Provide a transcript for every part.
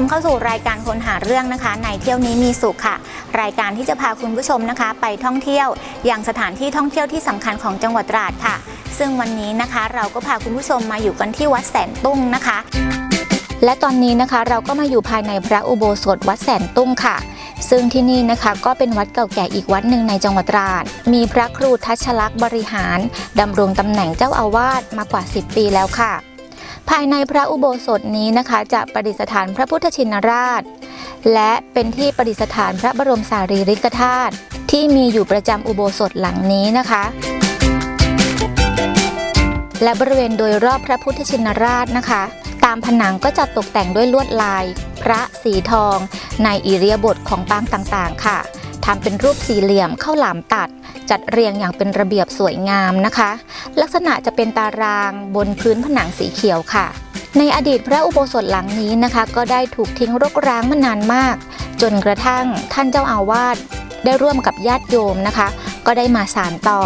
มเข้าสู่รายการคนหาเรื่องนะคะ ในเที่ยวนี้มีสุขค่ะ รายการที่จะพาคุณผู้ชมนะคะ ไปท่องเที่ยว อย่างสถานที่ท่องเที่ยวที่สำคัญของจังหวัดตราดค่ะ ซึ่งวันนี้นะคะ เราก็พาคุณผู้ชมมาอยู่กันที่วัดแสนตุ้งนะคะ และตอนนี้นะคะเราก็มาอยู่ภายในพระอุโบสถวัดแสนตุ้งค่ะซึ่งที่นี่นะคะก็เป็นวัดเก่าแก่อีกวัดหนึ่งในจังหวัดตราด มีพระครูทัชลักษณ์บริหารดำรงตำแหน่งเจ้าอาวาสมากว่า 10 ปีแล้วค่ะ ภายในพระอุโบสถนี้นะคะ จะประดิษฐานพระพุทธชินราช และเป็นที่ประดิษฐานพระบรมสารีริกธาตุที่มีอยู่ประจำอุโบสถหลังนี้นะคะ และบริเวณโดยรอบพระพุทธชินราชนะคะ ตามผนังก็จะตกแต่งด้วยลวดลาย พระสีทอง ในอิริยาบถของปางต่างๆ ค่ะ ทำเป็นรูปสี่เหลี่ยมเข้าวหลามตัด จัดเรียงอย่างเป็นระเบียบสวยงามนะคะ ลักษณะจะเป็นตารางบนพื้นผนังสีเขียวค่ะ ในอดีตพระอุโบสถหลังนี้นะคะ ก็ได้ถูกทิ้งรกร้างมานานมาก จนกระทั่งท่านเจ้าอาวาสได้ร่วมกับญาติโยมนะคะ ก็ได้มาสานต่อ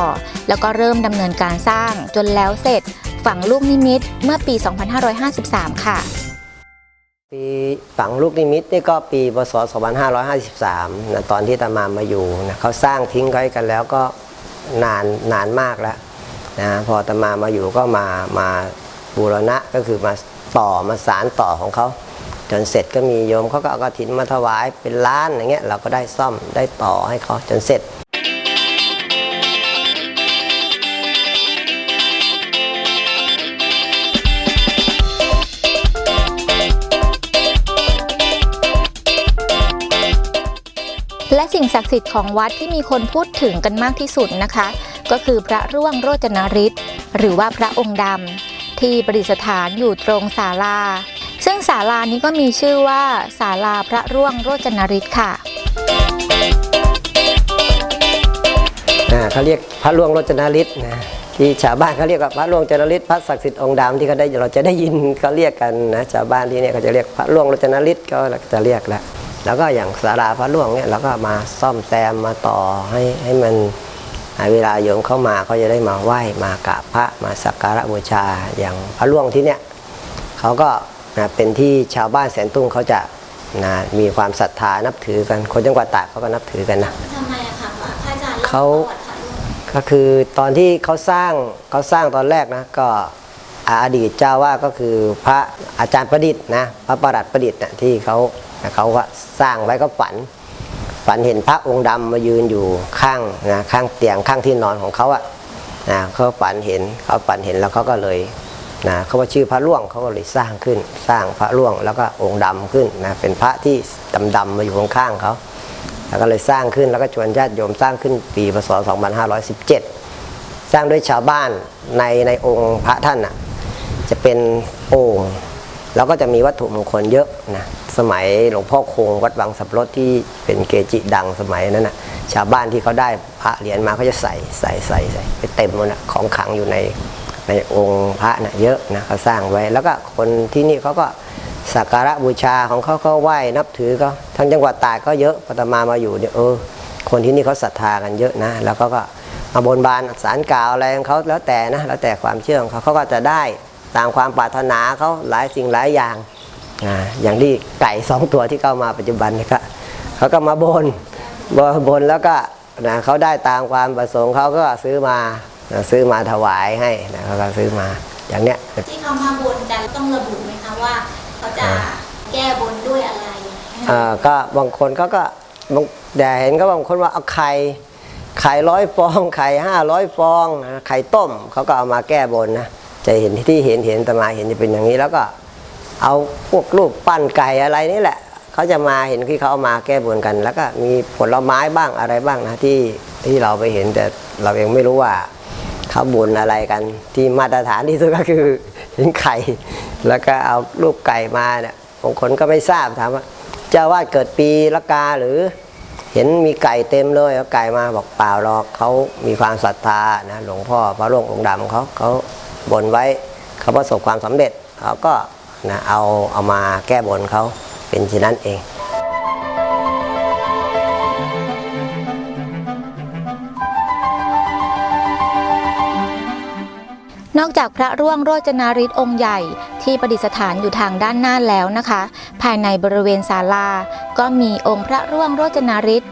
แล้วก็เริ่มดำเนินการสร้างจนแล้วเสร็จ ฝังลูกนิมิตเมื่อปี 2553 ค่ะ ปีฝังลูกนิมิตนี่ก็ปีพศ 2553นะตอนที่ตามามาอยู่นะเขาสร้างทิ้งไว้กันแล้วก็นานนานมากแล้วนะพอตามามาอยู่ก็มามาบูรณะก็คือมาต่อมาสารต่อของเขาจนเสร็จก็มีโยมเขาก็เอากระถินมาถวายเป็นล้านอย่างเงี้ยเราก็ได้ซ่อมได้ต่อให้เขาจนเสร็จ และสิ่งศักดิ์สิทธิ์ของวัดที่มีคนพูดถึงกันมากที่สุดนะคะ ก็คือพระร่วงโรจนฤทธิ์หรือว่าพระองค์ดำที่ประดิษฐานอยู่ตรงศาลา ซึ่งศาลานี้ก็มีชื่อว่าศาลาพระร่วงโรจนฤทธิ์ค่ะอ่าเขาเรียกพระหลวงโรจนฤทธิ์นะที่ชาวบ้านเขาเรียกว่าพระหลวงจนฤทธิ์พระศักดิ์สิทธิ์องค์ดำที่เขาได้เราจะได้ยินเขาเรียกกันนะชาวบ้านที่เนี่ยเขาจะเรียกพระหลวงโรจนฤทธิ์ก็จะเรียกแล้ว แล้วก็อย่างศาลาพระหลวงเนี่ยเราก็มาซ่อมแซมมาต่อให้ให้มันอ่าเวลาโยมเข้ามาเขาจะได้มาไหว้มากราบพระมาสักการะบูชาอย่างพระหลวงที่เนี่ยเขาก็นะเป็นที่ชาวบ้านแสนตุ้งเขาจะนะมีความศรัทธานับถือกันคนจังหวัดตากเขาก็นับถือกันนะทำไมอะคะพระอาจารย์เขาก็คือตอนที่เขาสร้างเขาสร้างตอนแรกนะก็อาอดีตเจ้าว่าก็คือพระอาจารย์ประดิษฐ์นะพระประหลัดประดิษฐ์นะที่เขา เขาก็สร้างไว้ก็ฝัน ฝันเห็นพระองค์ดำมายืนอยู่ข้างนะข้างเตียงข้างที่นอนของเขาอะนะเขาฝันเห็นเขาฝันเห็นแล้วเขาก็เลยนะเขาว่าชื่อพระล่วงเขาก็เลยสร้างขึ้น สร้างพระล่วงแล้วก็องค์ดำขึ้นนะเป็นพระที่ดำๆมาอยู่ข้างๆเขาแล้วก็เลยสร้างขึ้นแล้วก็ชวนญาติโยมสร้างขึ้นปีพศ 2517 สร้างด้วยชาวบ้านในในองค์พระท่านน่ะจะเป็นโอ่ง แล้วก็จะมีวัตถุมงคลเยอะนะสมัยหลวงพ่อคงวัดวังสับรถที่เป็นเกจิดังสมัยนั้นน่ะชาวบ้านที่เขาได้พระเหรียญมาเขาจะใส่ใส่ใส่ใส่ไปเต็มหมดนะของขังอยู่ในในองค์พระน่ะเยอะนะเขาสร้างไว้ แล้วก็คนที่นี่เขาก็สักการะบูชาของเขาเขาไหว้นับถือเขาทั้งจังหวัดตากก็เยอะปตมามาอยู่เนี่ยเออคนที่นี่เขาศรัทธากันเยอะนะ แล้วเขาก็มาบนบานสารกล่าวอะไรของเขาแล้วแต่นะแล้วแต่ความเชื่อของเขาเขาก็จะได้ ตามความปรารถนาเขาหลายสิ่งหลายอย่างอ่าอย่างที่ไก่สองตัวที่เข้ามาปัจจุบันนี่ก็เขาก็มาบนบนบนแล้วก็นะเขาได้ตามความประสงค์เขาก็ซื้อมานะซื้อมาถวายให้นะเขาก็ซื้อมาอย่างเนี้ยที่เขามาบนกันต้องระบุไหมคะว่าเขาจะแก้บนด้วยอะไรอ่าก็บางคนเขาก็บางแต่เห็นก็บางคนว่าเอาไข่ไข่ร้อยฟองไข่ห้าร้อยฟองนะไข่ต้มเขาก็เอามาแก้บนนะ จะเห็นที่เห็นเห็นตมาเห็นจะเป็นอย่างนี้แล้วก็ เอาพวกลูกปั้นไก่อะไรนี่แหละเขาจะมาเห็นที่เขาเอามาแก้บนกัน แล้วก็มีผลไม้บ้างอะไรบ้างนะที่ที่เราไปเห็นแต่เราเองไม่รู้ว่าเขาบนอะไรกัน ที่มาตรฐานที่สุดก็คือเห็นไข่ แล้วก็เอาลูกไก่มาเนี่ยบางคนก็ไม่ทราบถามว่าเจ้าวาดเกิดปีละกาหรือเห็นมีไก่เต็มเลยเอาไก่มาบอกเปล่าหรอกเขามีความศรัทธานะหลวงพ่อพระหลวงองค์ดำเขาเขา บนไว้เขาประสบความสำเร็จเขาก็นะเอาเอามาแก้บนเขาเป็นเช่นนั้นเองนอกจากพระร่วงโรจนาริศองค์ใหญ่ที่ประดิษฐานอยู่ทางด้านหน้าแล้วนะคะ ภายในบริเวณศาลา ก็มีองค์พระร่วงโรจนาริศ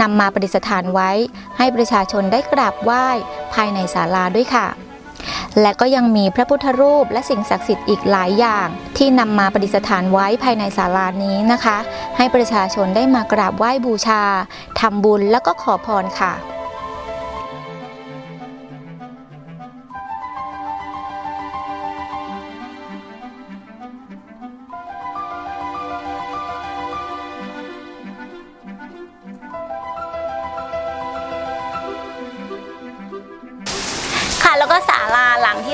นำมาประดิษฐานไว้ ให้ประชาชนได้กราบไหว้ภายในศาลาด้วยค่ะ และก็ยังมีพระพุทธรูปและสิ่งศักดิ์สิทธิ์อีกหลายอย่าง ที่นำมาประดิษฐานไว้ภายในศาลานี้นะคะ ให้ประชาชนได้มากราบไหว้บูชาทำบุญแล้วก็ขอพรค่ะ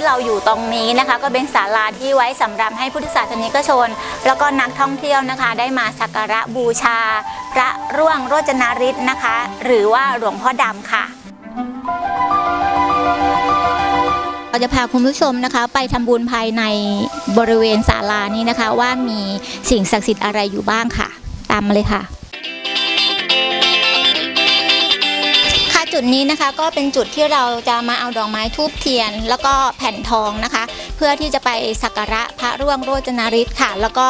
เราอยู่ตรงนี้นะคะ ก็เป็นศาลาที่ไว้สำหรับให้พุทธศาสนิกชน แล้วก็นักท่องเที่ยวนะคะ ได้มาสักการะบูชา พระร่วงโรจนาริศนะคะ หรือว่าหลวงพ่อดำค่ะเราจะพาคุณผู้ชมนะคะ ไปทำบุญภายในบริเวณศาลานี้นะคะ ว่ามีสิ่งศักดิ์สิทธิ์อะไรอยู่บ้างค่ะ ตามมาเลยค่ะ จุดนี้นะคะก็เป็นจุดที่เราจะมาเอาดอกไม้ทูบเทียน แล้วก็แผ่นทองนะคะ เพื่อที่จะไปสักการะพระร่วงโรจนาริศค่ะ แล้วก็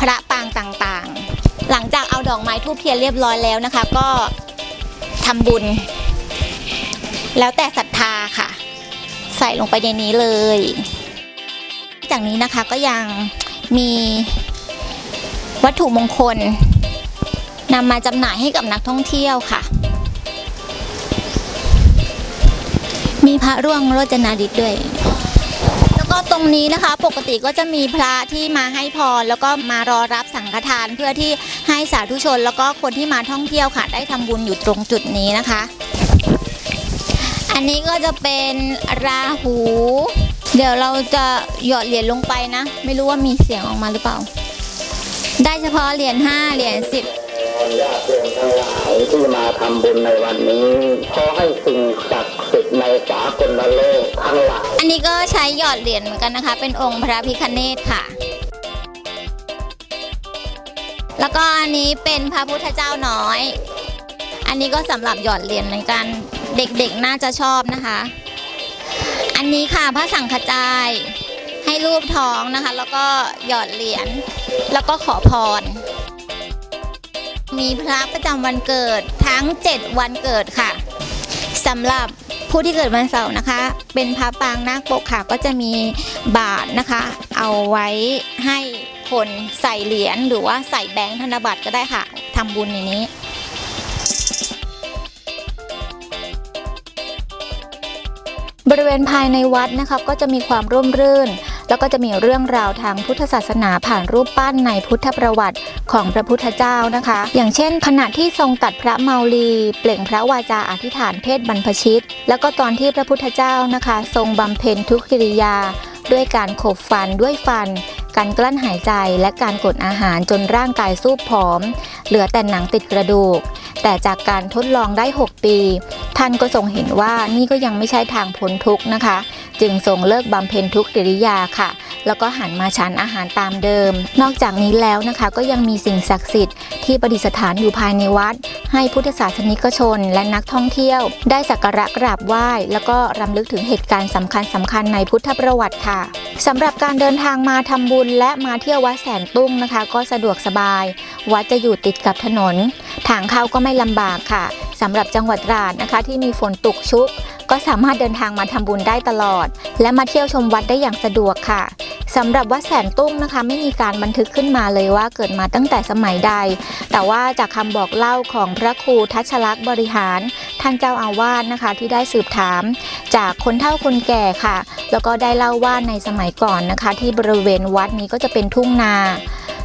พระปางต่างๆ หลังจากเอาดอกไม้ทูบเทียนเรียบร้อยแล้วนะคะ ก็ทำบุญ แล้วแต่ศรัทธาค่ะ ใส่ลงไปในนี้เลย จากนี้นะคะก็ยังมีวัตถุมงคลนำมาจำหน่ายให้กับนักท่องเที่ยวค่ะ มีพระร่วงโรจนาดิษด้วย แล้วก็ตรงนี้นะคะปกติก็จะมีพระที่มาให้พรแล้วก็มารอรับสังฆทานเพื่อที่ให้สาธุชน แล้วก็คนที่มาท่องเที่ยวค่ะ ได้ทำบุญอยู่ตรงจุดนี้นะคะ อันนี้ก็จะเป็นราหู เดี๋ยวเราจะหยอดเหรียญลงไปนะ ไม่รู้ว่ามีเสียงออกมาหรือเปล่า ได้เฉพาะเหรียญ5เหรียญ10ญาติโยมทั้งหลายที่มาทำบุญในวันนี้ ขอให้สิ่งศักดิ์ สิทธิ์ในสากลโลกทั้งหลายอันนี้ก็ใช้หยอดเหรียญเหมือนกันนะคะ เป็นองค์พระพิคเนตค่ะ แล้วก็อันนี้เป็นพระพุทธเจ้าน้อย อันนี้ก็สำหรับหยอดเหรียญเหมือนกันเด็กๆน่าจะชอบนะคะ อันนี้ค่ะพระสังฆจาย ให้รูปท้องนะคะ แล้วก็หยอดเหรียญแล้วก็ขอพรมีพระประจำวันเกิดทั้ง 7 วันเกิดค่ะสำหรับ ผู้ที่เกิดวันเสาร์นะคะ เป็นพระปางนาคปกค่ะก็จะมีบาทนะคะ เอาไว้ให้คนใส่เหรียญหรือว่าใส่แบงค์ธนบัตรก็ได้ค่ะทำบุญในนี้บริเวณภายในวัดนะคะก็จะมีความร่มรื่น แล้วก็จะมีเรื่องราวทางพุทธศาสนาผ่านรูปปั้นในพุทธประวัติ ของพระพุทธเจ้านะคะ อย่างเช่น ขณะที่ทรงตัดพระเมาลี เปล่งพระวาจาอธิษฐานเพศบรรพชิต แล้วก็ตอนที่พระพุทธเจ้านะคะ ทรงบำเพ็ญทุกกิริยา ด้วยการขบฟันด้วยฟันการกลั้นหายใจและการกดอาหารจนร่างกายสูบผอม เหลือแต่หนังติดกระดูก แต่จากการทดลองได้ 6 ปี ท่านก็ทรงเห็นว่านี่ก็ยังไม่ใช่ทางพ้นทุกข์นะคะ จึงทรงเลิกบำเพ็ญทุกกิริยาค่ะ แล้วก็หันมาฉันอาหารตามเดิม นอกจากนี้แล้วนะคะก็ยังมีสิ่งศักดิ์สิทธิ์ที่ประดิษฐานอยู่ภายในวัด ให้พุทธศาสนิกชน และนักท่องเที่ยว ได้สักการะกราบไหว้ แล้วก็รำลึกถึงเหตุการณ์สำคัญสำคัญในพุทธประวัติค่ะสำหรับการเดินทางมาทำบุญและมาเที่ยววัดแสนตุ้งนะคะ ก็สะดวกสบาย วัดจะอยู่ติดกับถนน ทางเข้าก็ไม่ลำบากค่ะสำหรับจังหวัดตราดนะคะ ที่มีฝนตกชุก ก็สามารถเดินทางมาทำบุญได้ตลอด และมาเที่ยวชมวัดได้อย่างสะดวกค่ะ สำหรับวัดแสนตุ้งนะคะ ไม่มีการบันทึกขึ้นมาเลยว่าเกิดมาตั้งแต่สมัยใด แต่ว่าจากคำบอกเล่าของพระครูทัชลักษ์บริหาร ท่านเจ้าอาวาสนะคะ ที่ได้สืบถาม จากคนเฒ่าคนแก่ค่ะ แล้วก็ได้เล่าว่าในสมัยก่อนนะคะ ที่บริเวณวัดนี้ก็จะเป็นทุ่งนา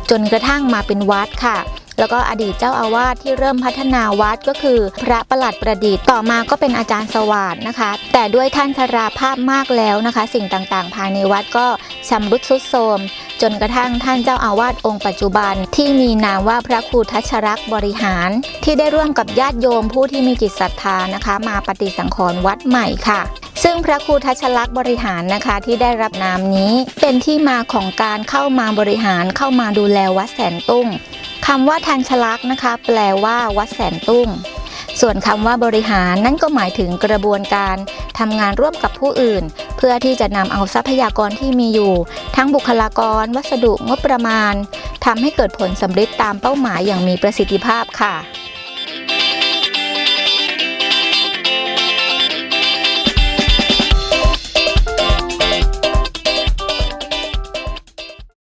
จนกระทั่งมาเป็นวัดค่ะ แล้วก็อดีตเจ้าอาวาสที่เริ่มพัฒนาวัดก็คือ พระประหลัดประดิษฐ์ต่อมาก็เป็นอาจารย์สวัสดนะคะ แต่ด้วยท่านชราภาพมากแล้วนะคะ สิ่งต่างๆ ภายในวัดก็ชำรุดทรุดโทรมจนกระทั่งท่านเจ้าอาวาสองค์ปัจจุบันที่มีนามว่าพระครูทัชรักษ์บริหาร ที่ได้ร่วมกับญาติโยมผู้ที่มีจิตศรัทธานะคะ มาปฏิสังขรณ์วัดใหม่ค่ะซึ่งพระครูทัชลักษ์บริหารนะคะที่ได้รับนามนี้ เป็นที่มาของการเข้ามาบริหารเข้ามาดูแลวัดแสนตุ้ง คำว่าทันชลักษณ์นะคะ แปลว่าวัดแสนตุ้ง ส่วนคำว่าบริหารนั่นก็หมายถึงกระบวนการทำงานร่วมกับผู้อื่น เพื่อที่จะนำเอาทรัพยากรที่มีอยู่ ทั้งบุคลากร วัสดุงบประมาณทำให้เกิดผลสำเร็จตามเป้าหมายอย่างมีประสิทธิภาพค่ะ